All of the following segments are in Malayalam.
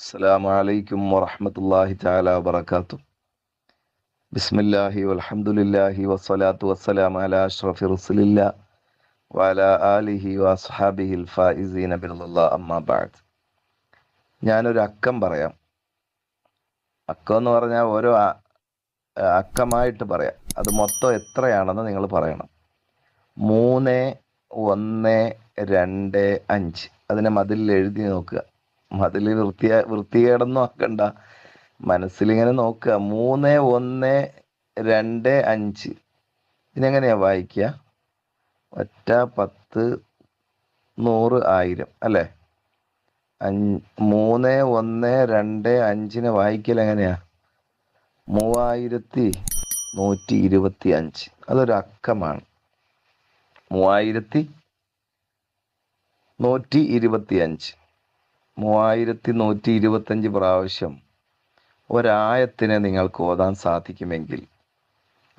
السلام عليكم ورحمة الله تعالى وبركاته بسم الله والحمد لله والصلاة والسلام على أشرف رسول الله وعلى آله وأصحابه الفائزين برضا الله أما بعد ഞാനൊരു അക്കം പറയാം അക്കം എന്ന് പറഞ്ഞാൽ ഓരോ അ- അക്കമായിട്ട് പറയാം അത് മൊത്തം എത്രയാണെന്ന് നിങ്ങൾ പറയണം മൂന്ന് ഒന്ന് രണ്ട് അഞ്ച് അതിനെ മതിലിൽ എഴുതി നോക്കുക മതിൽ വൃത്തിയാ വൃത്തികേടൊന്നും ആക്കണ്ട. മനസ്സിലിങ്ങനെ നോക്കുക. മൂന്ന് ഒന്ന് രണ്ട് അഞ്ച്. ഇതിനെങ്ങനെയാ വായിക്കുക? ഒറ്റ പത്ത് നൂറ് ആയിരം. അല്ലേ? മൂന്ന് ഒന്ന് രണ്ട് അഞ്ചിനെ വായിക്കൽ എങ്ങനെയാ? മൂവായിരത്തി നൂറ്റി ഇരുപത്തി അഞ്ച്. അതൊരു അക്കമാണ്. മൂവായിരത്തി നൂറ്റി ഇരുപത്തി അഞ്ച്. മൂവായിരത്തി നൂറ്റി ഇരുപത്തഞ്ച് പ്രാവശ്യം ഒരായത്തിനെ നിങ്ങൾക്ക് ഓതാൻ സാധിക്കുമെങ്കിൽ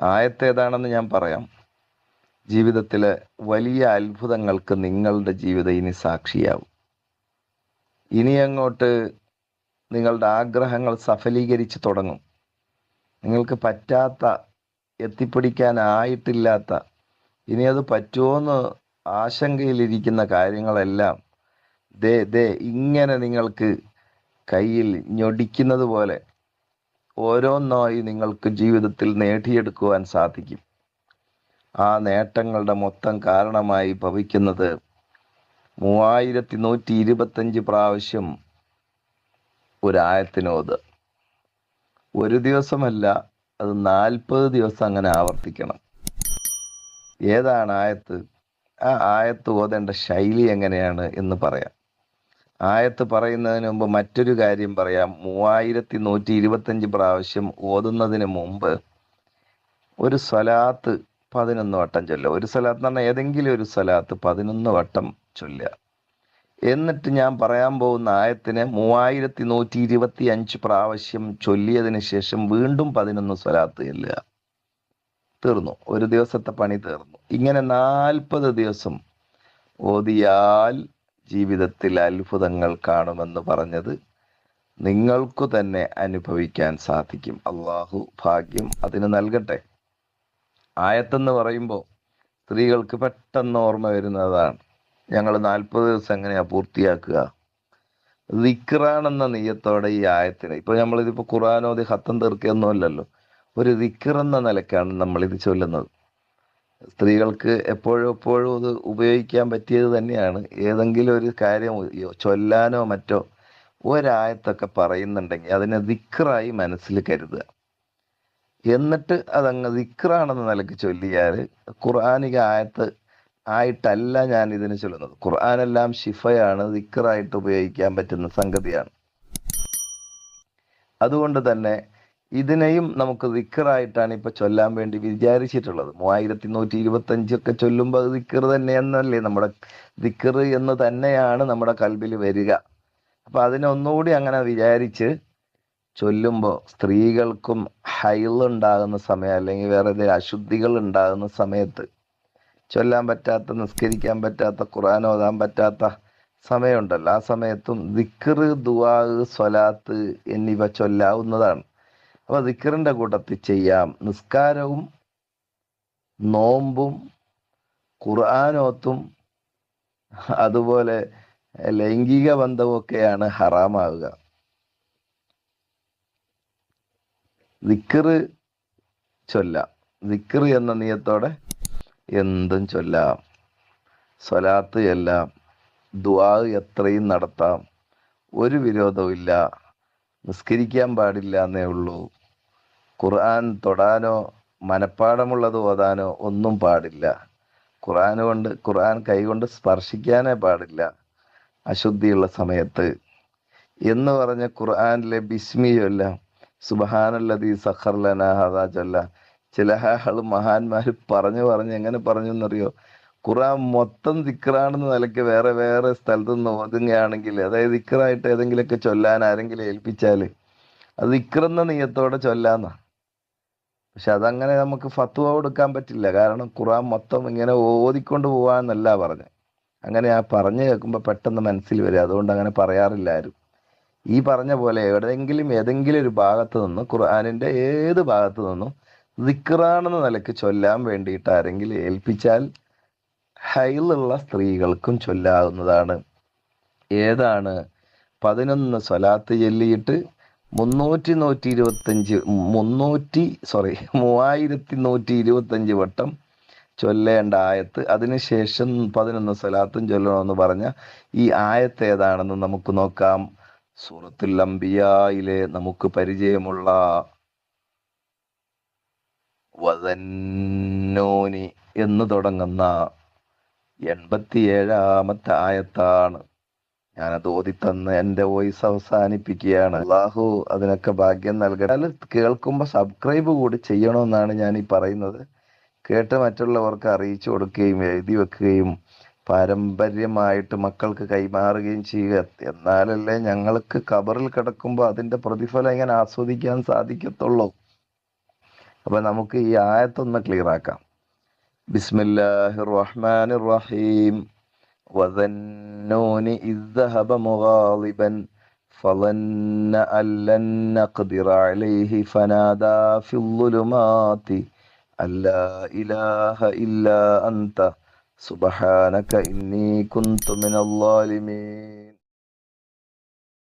ആയത്ത് ഏതാണെന്ന് ഞാൻ പറയാം. ജീവിതത്തിലെ വലിയ അത്ഭുതങ്ങൾക്ക് നിങ്ങളുടെ ജീവിതം ഇനി സാക്ഷിയാവും. ഇനി അങ്ങോട്ട് നിങ്ങളുടെ ആഗ്രഹങ്ങൾ സഫലീകരിച്ച് തുടങ്ങും. നിങ്ങൾക്ക് പറ്റാത്ത എത്തിപ്പിടിക്കാനായിട്ടില്ലാത്ത ഇനി അത് പറ്റുമോ എന്ന് ആശങ്കയിലിരിക്കുന്ന കാര്യങ്ങളെല്ലാം ദേ ദേ ഇങ്ങനെ നിങ്ങൾക്ക് കയ്യിൽ ഞൊടിക്കുന്നത് പോലെ ഓരോന്നായി നിങ്ങൾക്ക് ജീവിതത്തിൽ നേടിയെടുക്കുവാൻ സാധിക്കും. ആ നേട്ടങ്ങളുടെ മൊത്തം കാരണമായി ഭവിക്കുന്നത് മൂവായിരത്തി നൂറ്റി ഇരുപത്തഞ്ച് പ്രാവശ്യം ഒരായത്തിനോത്. ഒരു ദിവസമല്ല അത് നാൽപ്പത് ദിവസം അങ്ങനെ ആവർത്തിക്കണം. ഏതാണ് ആയത്ത്? ആ ആയത്ത് ഓതേണ്ട ശൈലി എങ്ങനെയാണ് എന്ന് പറയാം. ആയത്ത് പറയുന്നതിന് മുമ്പ് മറ്റൊരു കാര്യം പറയാം. മൂവായിരത്തി നൂറ്റി ഇരുപത്തഞ്ച് പ്രാവശ്യം ഓതുന്നതിന് മുമ്പ് ഒരു സ്വലാത്ത് പതിനൊന്ന് വട്ടം ചൊല്ലുക. ഒരു സ്വലാത്ത് എന്ന് പറഞ്ഞാൽ ഏതെങ്കിലും ഒരു സ്വലാത്ത് പതിനൊന്ന് വട്ടം ചൊല്ലുക. എന്നിട്ട് ഞാൻ പറയാൻ പോകുന്ന ആയത്തിന് മൂവായിരത്തി നൂറ്റി ഇരുപത്തി അഞ്ച് പ്രാവശ്യം ചൊല്ലിയതിന് ശേഷം വീണ്ടും പതിനൊന്ന് സ്വലാത്ത് ചെല്ലുക. തീർന്നു. ഒരു ദിവസത്തെ പണി തീർന്നു. ഇങ്ങനെ നാൽപ്പത് ദിവസം ഓതിയാൽ ജീവിതത്തിൽ അത്ഭുതങ്ങൾ കാണുമെന്ന് പറഞ്ഞത് നിങ്ങൾക്കു തന്നെ അനുഭവിക്കാൻ സാധിക്കും. അള്ളാഹു ഭാഗ്യം അതിന് നൽകട്ടെ. ആയത്തെന്ന് പറയുമ്പോൾ സ്ത്രീകൾക്ക് പെട്ടെന്ന് ഓർമ്മ വരുന്നതാണ്. ഞങ്ങൾ നാൽപ്പത് ദിവസം എങ്ങനെയാ പൂർത്തിയാക്കുക? ദിക്റാണെന്ന നീയത്തോടെ ഈ ആയത്തിന്. ഇപ്പൊ നമ്മളിതിപ്പോ ഖുറാനോദി ഹത്തം തീർക്കുകയൊന്നുമല്ലല്ലോ. ഒരു ദിക്ർ എന്ന നിലക്കാണ് നമ്മൾ ഇത് ചൊല്ലുന്നത്. സ്ത്രീകൾക്ക് എപ്പോഴും എപ്പോഴും അത് ഉപയോഗിക്കാൻ പറ്റിയത് തന്നെയാണ്. ഏതെങ്കിലും ഒരു കാര്യം ചൊല്ലാനോ മറ്റോ ഒരായത്തൊക്കെ പറയുന്നുണ്ടെങ്കിൽ അതിനെ ദിക്റായി മനസ്സിൽ കരുതുക. എന്നിട്ട് അതങ്ങ് ദിക്റാണെന്ന നിലയ്ക്ക് ചൊല്ലിയാൽ ഖുർആാനിക ആയത്ത് ആയിട്ടല്ല ഞാൻ ഇതിന് ചൊല്ലുന്നത്. ഖുർആാനെല്ലാം ഷിഫയാണ് ദിക്റായിട്ട് ഉപയോഗിക്കാൻ പറ്റുന്ന സംഗതിയാണ്. അതുകൊണ്ട് തന്നെ ഇതിനെയും നമുക്ക് ദിക്കറായിട്ടാണ് ഇപ്പൊ ചൊല്ലാൻ വേണ്ടി വിചാരിച്ചിട്ടുള്ളത്. മൂവായിരത്തി നൂറ്റി ഇരുപത്തി അഞ്ചൊക്കെ ചൊല്ലുമ്പോൾ അത് ദിക്കർ തന്നെയെന്നല്ലേ നമ്മുടെ ദിക്കർ എന്ന് തന്നെയാണ് നമ്മുടെ കൽബിൽ വരിക. അപ്പൊ അതിനെ ഒന്നുകൂടി അങ്ങനെ വിചാരിച്ച് ചൊല്ലുമ്പോൾ സ്ത്രീകൾക്കും ഹൈൽ ഉണ്ടാകുന്ന സമയം അല്ലെങ്കിൽ വേറെ ഏതെങ്കിലും അശുദ്ധികൾ ഉണ്ടാകുന്ന സമയത്ത് ചൊല്ലാൻ പറ്റാത്ത നിസ്കരിക്കാൻ പറ്റാത്ത ഖുർആൻ ഓതാൻ പറ്റാത്ത സമയമുണ്ടല്ലോ. ആ സമയത്തും ദിക്കർ ദുവാ സ്വലാത്ത് എന്നിവ ചൊല്ലാവുന്നതാണ്. അപ്പൊ ദിക്കറിന്റെ കൂട്ടത്തിൽ ചെയ്യാം. നിസ്കാരവും നോമ്പും ഖുർആാനോത്തും അതുപോലെ ലൈംഗിക ബന്ധവും ഒക്കെയാണ് ഹറാമാവുക. ദിക്കറ് ചൊല്ലാം. ദിക്കറ് എന്ന നിയത്തോടെ എന്തും ചൊല്ലാം. സ്വലാത്ത് ചൊല്ലാം ദുആ എത്രയും നടത്താം. ഒരു വിരോധവും ഇല്ല നിസ്കരിക്കാൻ പാടില്ല എന്നേ ഉള്ളൂ. ഖുർആൻ തൊടാനോ മനഃപ്പാടമുള്ളത് ഓതാനോ ഒന്നും പാടില്ല. ഖുർആൻ കൊണ്ട് ഖുർആൻ കൈകൊണ്ട് സ്പർശിക്കാനേ പാടില്ല. അശുദ്ധിയുള്ള സമയത്ത്. എന്ന് പറഞ്ഞ ഖുർആാനിലെ ബിസ്മിയല്ല. സുബഹാനല്ലതി സഖർലന ഹദാ ചൊല്ല ചില ആൾ മഹാന്മാർ പറഞ്ഞു പറഞ്ഞു എങ്ങനെ പറഞ്ഞു എന്നറിയോ? ഖുർആൻ മൊത്തം ദിക്റാണെന്ന നിലയ്ക്ക് വേറെ വേറെ സ്ഥലത്ത് നിന്ന് ഒതുങ്ങുകയാണെങ്കിൽ അതായത് ദിക്റായിട്ട് ഏതെങ്കിലുമൊക്കെ ചൊല്ലാൻ ആരെങ്കിലും ഏൽപ്പിച്ചാൽ അത് ദിക്റെന്ന നീയത്തോടെ ചൊല്ലാന്ന. പക്ഷെ അതങ്ങനെ നമുക്ക് ഫത്വ കൊടുക്കാൻ പറ്റില്ല. കാരണം ഖുറാൻ മൊത്തം ഇങ്ങനെ ഓതിക്കൊണ്ട് പോവാന്നല്ല പറഞ്ഞത്. അങ്ങനെ ആ പറഞ്ഞു കേൾക്കുമ്പോൾ പെട്ടെന്ന് മനസ്സിൽ വരും. അതുകൊണ്ട് അങ്ങനെ പറയാറില്ല ആരും. ഈ പറഞ്ഞ പോലെ എവിടെയെങ്കിലും ഏതെങ്കിലും ഒരു ഭാഗത്ത് നിന്ന് ഖുർആാനിന്റെ ഏത് ഭാഗത്ത് നിന്നും ദിക്റാണെന്ന നിലയ്ക്ക് ചൊല്ലാൻ വേണ്ടിയിട്ട് ആരെങ്കിലും ഏൽപ്പിച്ചാൽ ഹൈലുള്ള സ്ത്രീകൾക്കും ചൊല്ലാവുന്നതാണ്. ഏതാണ്? പതിനൊന്ന് സ്വലാത്ത് ചൊല്ലിയിട്ട് മുന്നൂറ്റി നൂറ്റി ഇരുപത്തഞ്ച് മുന്നൂറ്റി സോറി മൂവായിരത്തി നൂറ്റി ഇരുപത്തഞ്ച് വട്ടം ചൊല്ലേണ്ട ആയത്ത്. അതിനുശേഷം പതിനൊന്ന് സ്വലാത്തും ചൊല്ലണമെന്ന് പറഞ്ഞ ഈ ആയത്ത് ഏതാണെന്ന് നമുക്ക് നോക്കാം. സൂറത്തുൽ അംബിയായിലെ നമുക്ക് പരിചയമുള്ള വതന്നോനി എന്ന് തുടങ്ങുന്ന എൺപത്തിയേഴാമത്തെ ആയത്താണ്. ഞാനത് ഓതിത്തന്ന് എന്റെ വോയിസ് അവസാനിപ്പിക്കുകയാണ്. അള്ളാഹു അതിനൊക്കെ ഭാഗ്യം നൽകട്ടെ. കേൾക്കുമ്പോൾ സബ്സ്ക്രൈബ് കൂടി ചെയ്യണമെന്നാണ് ഞാൻ ഈ പറയുന്നത്. കേട്ട് മറ്റുള്ളവർക്ക് അറിയിച്ചു കൊടുക്കുകയും എഴുതി വെക്കുകയും പാരമ്പര്യമായിട്ട് മക്കൾക്ക് കൈമാറുകയും ചെയ്യുക. എന്നാലല്ലേ ഞങ്ങൾക്ക് കബറിൽ കിടക്കുമ്പോൾ അതിന്റെ പ്രതിഫലം എങ്ങനെ ആസ്വദിക്കാൻ സാധിക്കത്തുള്ളൂ? അപ്പൊ നമുക്ക് ഈ ആയത്തൊന്ന് ക്ലിയർ ആക്കാം. بسم الله الرحمن الرحيم. وذا النون إذ ذهب مغاضبا فظن أن لن نقدر عليه فنادى في الظلمات أن لا إله إلا أنت. سبحانك إني كنت من الظالمين.